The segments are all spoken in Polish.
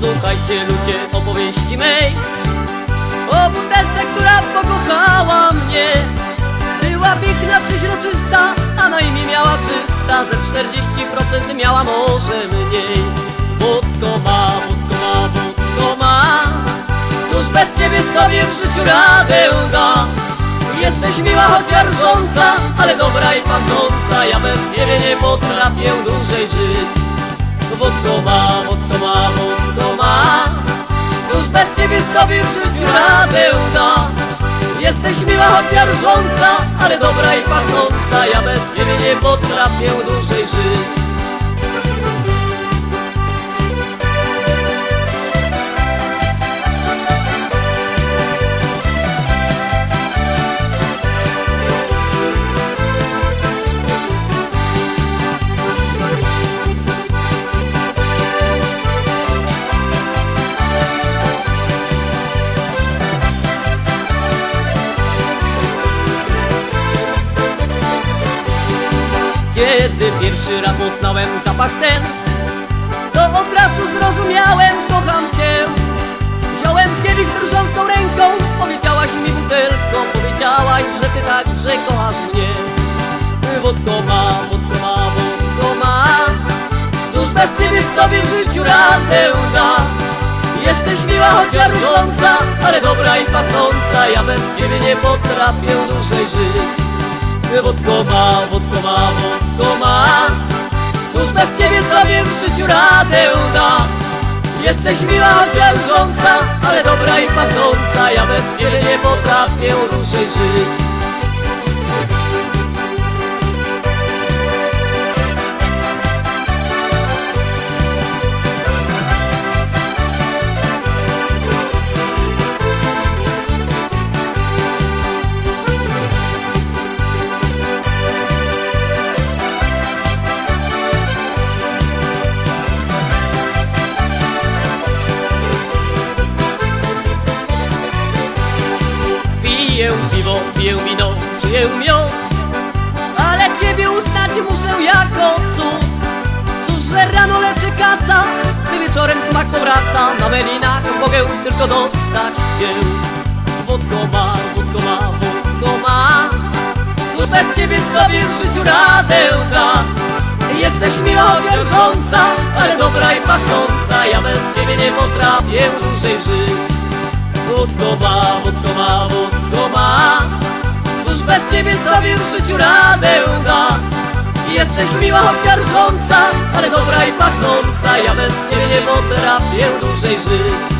Posłuchajcie ludzie opowieści mej. O butelce, która pokochała mnie. Była piękna, przeźroczysta, a na imię miała czysta. Ze 40% miała może mniej. Wódko ma, wódko ma, wódko ma. Któż bez ciebie sobie w życiu radę da. Jesteś miła, chociaż rządza, ale dobra i pachnąca. Ja bez ciebie nie potrafię dłużej żyć. Wódko ma, wódko ma, wódko Ciebie sobie w życiu radę da Jesteś miła, chociaż rządza, ale dobra i pachnąca. Ja bez ciebie nie potrafię dłużej żyć Kiedy pierwszy raz poznałem zapach ten To od razu zrozumiałem, kocham cię. Wziąłem kielich drżącą ręką Powiedziałaś mi butelką Powiedziałaś, że ty także kochasz mnie. Wódko ma, wódko ma, wódko ma Tuż bez ciebie sobie w życiu radę da. Jesteś miła, chociaż różąca Ale dobra i pachnąca Ja bez ciebie nie potrafię dłużej żyć. Wódko ma, wódko ma, wódko ma. Tuż bez ciebie sobie w życiu radę da? Jesteś miła, rządza Ale dobra i pachnąca Ja bez ciebie nie potrafię dłużej żyć Piję piwo, piję wino, czuję miód. Ale ciebie uznać muszę jako cud. Cóż, że rano leczy kaca Gdy wieczorem smak powraca. Na melinach mogę tylko dostać cię Wódko ma, wódko ma, wódko ma. Cóż bez ciebie sobie w życiu radę da. Jesteś miła, rządza Ale dobra i pachnąca. Ja bez ciebie nie potrafię dłużej żyć. Wódko ma, wódko bez ciebie sobie w życiu radę da. Jesteś miła, chociaż rządza Ale dobra i pachnąca. Ja bez ciebie nie potrafię dłużej żyć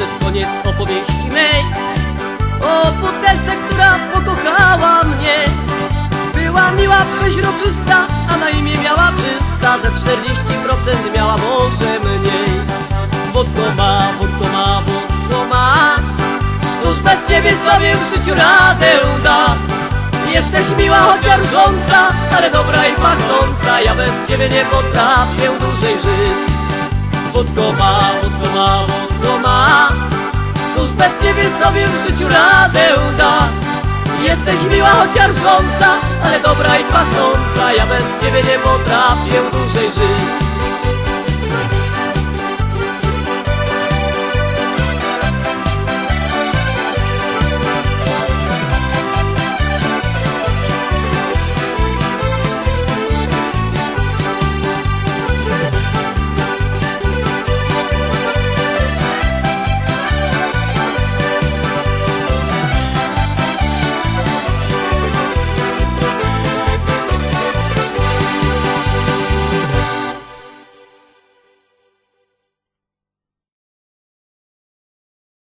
Nadszedł koniec opowieści mej. O butelce, która pokochała mnie. Była miła, przeźroczysta, a na imię miała czysta. Ze 40% miała może mniej. Wódko ma, wódko ma, wódko ma? Któż bez ciebie sobie w życiu radę da Jesteś miła, chociaż rządza, ale dobra i pachnąca. Ja bez ciebie nie potrafię dłużej żyć. Wódko ma, wódko ma, wódko ma bez ciebie sobie w życiu radę da Jesteś miła, chociaż rządza Ale dobra i pachnąca Ja bez ciebie nie potrafię